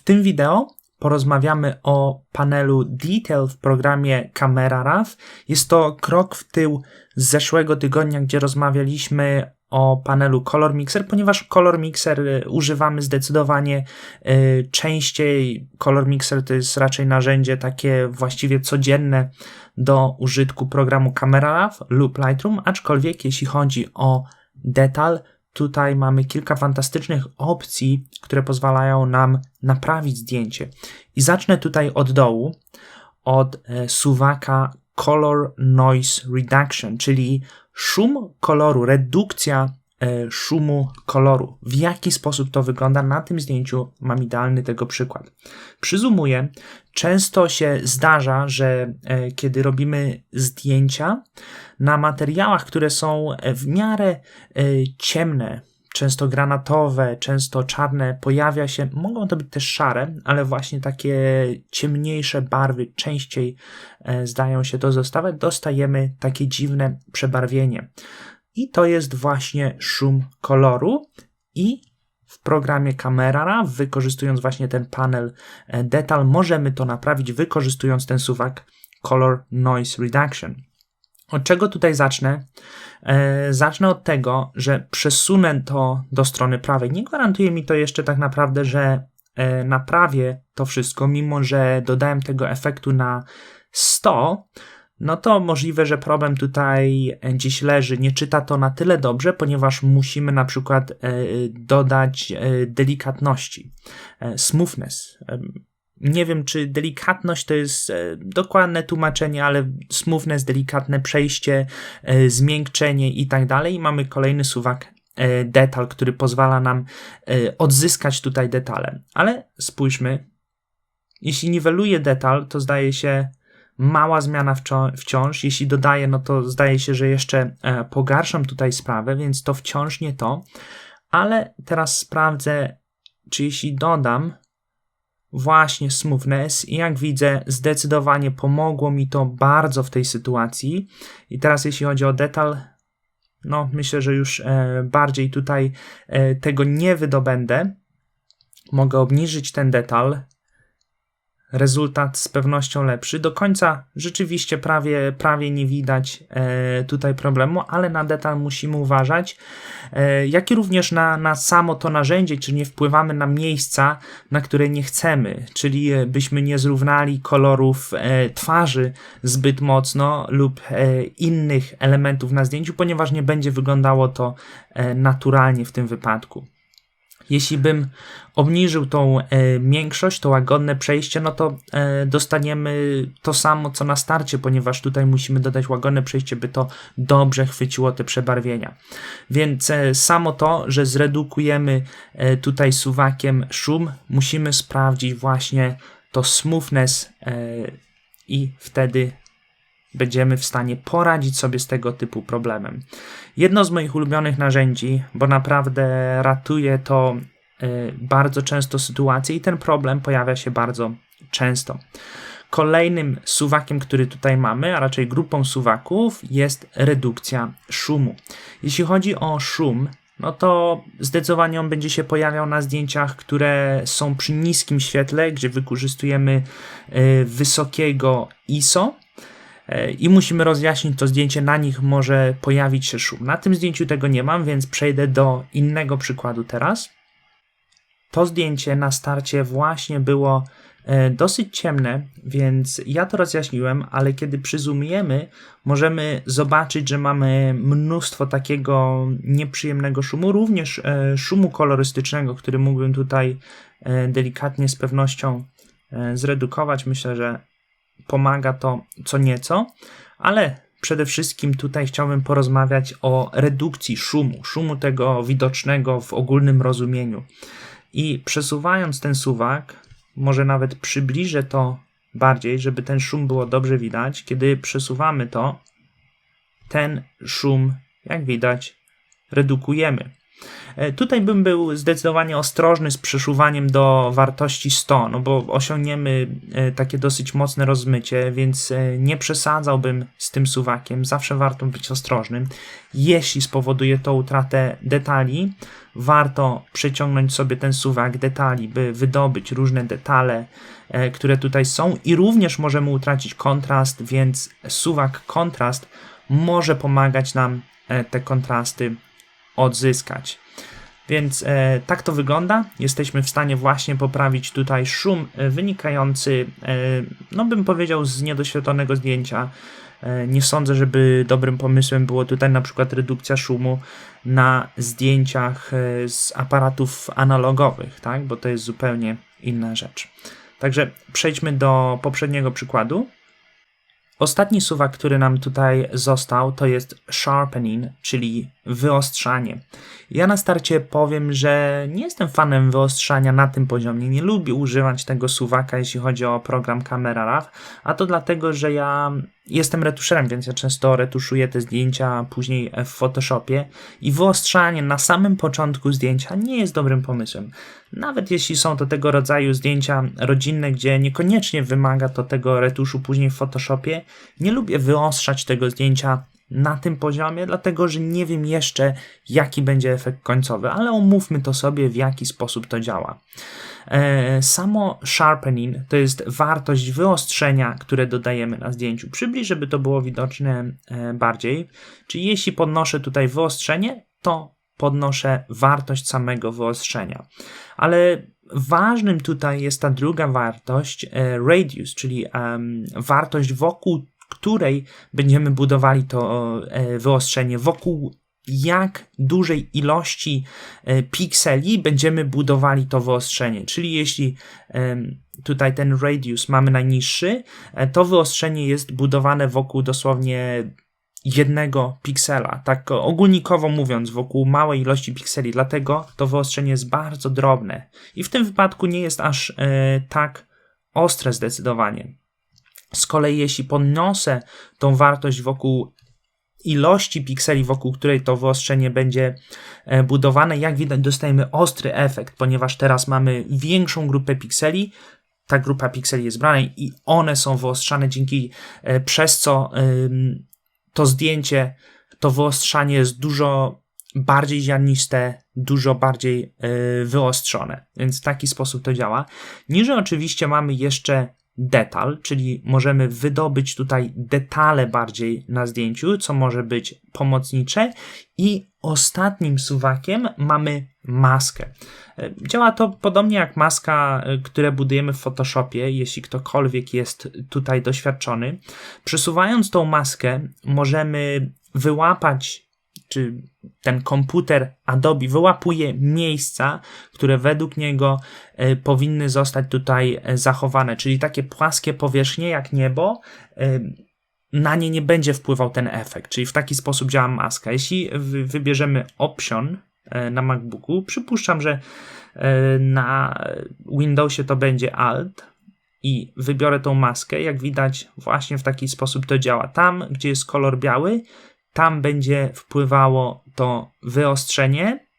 W tym wideo porozmawiamy o panelu Detail w programie Camera Raw. Jest to krok w tył z zeszłego tygodnia, gdzie rozmawialiśmy o panelu Color Mixer, ponieważ Color Mixer y, używamy zdecydowanie y, częściej. Color Mixer to jest raczej narzędzie takie właściwie codzienne do użytku programu Camera Raw lub Lightroom, aczkolwiek jeśli chodzi o detal, tutaj mamy kilka fantastycznych opcji, które pozwalają nam naprawić zdjęcie. I zacznę tutaj od dołu, od e, suwaka Color Noise Reduction, czyli szum koloru, redukcja szumu koloru. W jaki sposób to wygląda? Na tym zdjęciu mam idealny tego przykład. Przyzumuję, często się zdarza, że e, kiedy robimy zdjęcia na materiałach, które są w miarę e, ciemne, często granatowe, często czarne, pojawia się, mogą to być też szare, ale właśnie takie ciemniejsze barwy częściej e, zdają się to zostawać, dostajemy takie dziwne przebarwienie. I to jest właśnie szum koloru i w programie Camera wykorzystując właśnie ten panel e, Detal, możemy to naprawić wykorzystując ten suwak Color Noise Reduction. Od czego tutaj zacznę? E, zacznę od tego, że przesunę to do strony prawej. Nie gwarantuje mi to jeszcze tak naprawdę, że e, naprawię to wszystko, mimo że dodałem tego efektu na 100, no to możliwe, że problem tutaj dziś leży. Nie czyta to na tyle dobrze, ponieważ musimy na przykład e, dodać delikatności, smoothness. Nie wiem, czy delikatność to jest e, dokładne tłumaczenie, ale smoothness, delikatne przejście, e, zmiękczenie i tak dalej. Mamy kolejny suwak e, detal, który pozwala nam odzyskać tutaj detale. Ale spójrzmy, jeśli niweluję detal, to zdaje się mała zmiana wciąż. Jeśli dodaję, no to zdaje się, że jeszcze pogarszam tutaj sprawę, więc to wciąż nie to. Ale teraz sprawdzę, czy jeśli dodam właśnie smoothness i jak widzę, zdecydowanie pomogło mi to bardzo w tej sytuacji. I teraz, jeśli chodzi o detal, no myślę, że już e, bardziej tutaj e, tego nie wydobędę. Mogę obniżyć ten detal, rezultat z pewnością lepszy. Do końca rzeczywiście prawie, prawie nie widać e, tutaj problemu, ale na detal musimy uważać, e, jak i również na, na samo to narzędzie, czy nie wpływamy na miejsca, na które nie chcemy, czyli e, byśmy nie zrównali kolorów twarzy zbyt mocno lub innych elementów na zdjęciu, ponieważ nie będzie wyglądało to naturalnie w tym wypadku. Jeśli bym obniżył tą e, miększość, to łagodne przejście, no to e, dostaniemy to samo co na starcie, ponieważ tutaj musimy dodać łagodne przejście, by to dobrze chwyciło te przebarwienia. Więc e, samo to, że zredukujemy e, tutaj suwakiem szum, musimy sprawdzić właśnie to smoothness e, i wtedy będziemy w stanie poradzić sobie z tego typu problemem. Jedno z moich ulubionych narzędzi, bo naprawdę ratuje to y, bardzo często sytuacje i ten problem pojawia się bardzo często. Kolejnym suwakiem, który tutaj mamy, a raczej grupą suwaków, jest redukcja szumu. Jeśli chodzi o szum, no to zdecydowanie on będzie się pojawiał na zdjęciach, które są przy niskim świetle, gdzie wykorzystujemy y, wysokiego ISO i musimy rozjaśnić to zdjęcie, na nich może pojawić się szum. Na tym zdjęciu tego nie mam, więc przejdę do innego przykładu teraz. To zdjęcie na starcie właśnie było e, dosyć ciemne, więc ja to rozjaśniłem, ale kiedy przyzumujemy, możemy zobaczyć, że mamy mnóstwo takiego nieprzyjemnego szumu, również e, szumu kolorystycznego, który mógłbym tutaj e, delikatnie z pewnością zredukować. Myślę, że pomaga to co nieco, ale przede wszystkim tutaj chciałbym porozmawiać o redukcji szumu, szumu tego widocznego w ogólnym rozumieniu. I przesuwając ten suwak, może nawet przybliżę to bardziej, żeby ten szum było dobrze widać. Kiedy przesuwamy to, ten szum, jak widać, redukujemy. E, tutaj bym był zdecydowanie ostrożny z przeszuwaniem do wartości 100, no bo osiągniemy e, takie dosyć mocne rozmycie, więc e, nie przesadzałbym z tym suwakiem. Zawsze warto być ostrożnym. Jeśli spowoduje to utratę detali, warto przeciągnąć sobie ten suwak detali, by wydobyć różne detale, które tutaj są i również możemy utracić kontrast, więc suwak kontrast może pomagać nam te kontrasty odzyskać. Więc e, tak to wygląda. Jesteśmy w stanie właśnie poprawić tutaj szum e, wynikający, e, no bym powiedział, z niedoświetlonego zdjęcia. E, nie sądzę, żeby dobrym pomysłem było tutaj na przykład redukcja szumu na zdjęciach e, z aparatów analogowych, tak? bo to jest zupełnie inna rzecz. Także przejdźmy do poprzedniego przykładu. Ostatni suwak, który nam tutaj został, to jest sharpening, czyli wyostrzanie. Ja na starcie powiem, że nie jestem fanem wyostrzania na tym poziomie. Nie lubię używać tego suwaka, jeśli chodzi o program Camera Raw, a to dlatego, że ja jestem retuszerem, więc ja często retuszuję te zdjęcia później w Photoshopie i wyostrzanie na samym początku zdjęcia nie jest dobrym pomysłem. Nawet jeśli są to tego rodzaju zdjęcia rodzinne, gdzie niekoniecznie wymaga to tego retuszu później w Photoshopie, nie lubię wyostrzać tego zdjęcia na tym poziomie, dlatego że nie wiem jeszcze, jaki będzie efekt końcowy, ale omówmy to sobie, w jaki sposób to działa. E, samo sharpening to jest wartość wyostrzenia, które dodajemy na zdjęciu. Przybliż, żeby to było widoczne e, bardziej. Czyli jeśli podnoszę tutaj wyostrzenie, to podnoszę wartość samego wyostrzenia. Ale ważnym tutaj jest ta druga wartość, e, radius, czyli wartość wokół której będziemy budowali to e, wyostrzenie, wokół jak dużej ilości e, pikseli będziemy budowali to wyostrzenie. Czyli jeśli tutaj ten radius mamy najniższy, e, to wyostrzenie jest budowane wokół dosłownie jednego piksela, tak ogólnikowo mówiąc, wokół małej ilości pikseli, dlatego to wyostrzenie jest bardzo drobne i w tym wypadku nie jest aż tak ostre zdecydowanie. Z kolei jeśli podniosę tą wartość wokół ilości pikseli, wokół której to wyostrzenie będzie e, budowane, jak widać dostajemy ostry efekt, ponieważ teraz mamy większą grupę pikseli, ta grupa pikseli jest brana i one są wyostrzane dzięki, e, przez co to zdjęcie, to wyostrzanie jest dużo bardziej ziarniste, dużo bardziej e, wyostrzone. Więc w taki sposób to działa. Niżej oczywiście mamy jeszcze detal, czyli możemy wydobyć tutaj detale bardziej na zdjęciu, co może być pomocnicze. I ostatnim suwakiem mamy maskę. E, działa to podobnie jak maska, e, które budujemy w Photoshopie, jeśli ktokolwiek jest tutaj doświadczony. Przesuwając tą maskę, możemy wyłapać czy ten komputer Adobe wyłapuje miejsca, które według niego e, powinny zostać tutaj e, zachowane, czyli takie płaskie powierzchnie jak niebo. E, na nie nie będzie wpływał ten efekt, czyli w taki sposób działa maska. Jeśli wybierzemy Option na MacBooku, przypuszczam, że na Windowsie to będzie Alt, i wybiorę tą maskę, jak widać, właśnie w taki sposób to działa. Tam, gdzie jest kolor biały, tam będzie wpływało to wyostrzenie,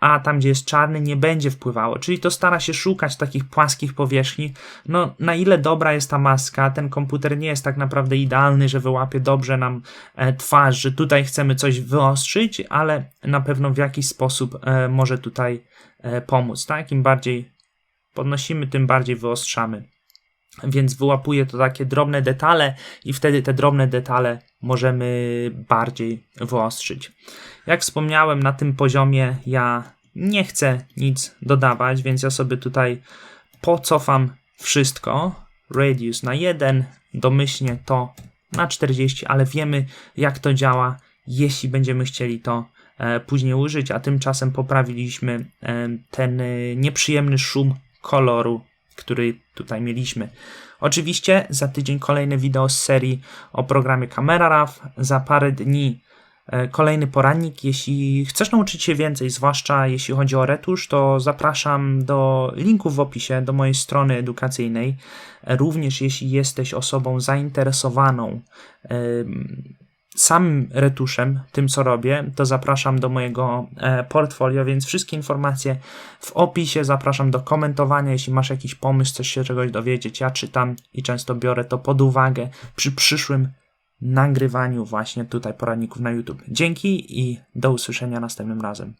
a tam, gdzie jest czarny, nie będzie wpływało. Czyli to stara się szukać takich płaskich powierzchni. No, na ile dobra jest ta maska, ten komputer nie jest tak naprawdę idealny, że wyłapie dobrze nam e, twarz, że tutaj chcemy coś wyostrzyć, ale na pewno w jakiś sposób e, może tutaj e, pomóc. Tak? Im bardziej podnosimy, tym bardziej wyostrzamy więc wyłapuje to takie drobne detale i wtedy te drobne detale możemy bardziej wyostrzyć. Jak wspomniałem, na tym poziomie ja nie chcę nic dodawać, więc ja sobie tutaj pocofam wszystko. Radius na 1, domyślnie to na 40, ale wiemy jak to działa, jeśli będziemy chcieli to e, później użyć, a tymczasem poprawiliśmy e, ten e, nieprzyjemny szum koloru który tutaj mieliśmy. Oczywiście za tydzień kolejne wideo z serii o programie Camera Raw, za parę dni e, kolejny porannik. Jeśli chcesz nauczyć się więcej, zwłaszcza jeśli chodzi o retusz, to zapraszam do linków w opisie do mojej strony edukacyjnej. Również jeśli jesteś osobą zainteresowaną samym retuszem, tym co robię, to zapraszam do mojego e, portfolio, więc wszystkie informacje w opisie. Zapraszam do komentowania, jeśli masz jakiś pomysł, chcesz się czegoś dowiedzieć. Ja czytam i często biorę to pod uwagę przy przyszłym nagrywaniu właśnie tutaj poradników na YouTube. Dzięki i do usłyszenia następnym razem.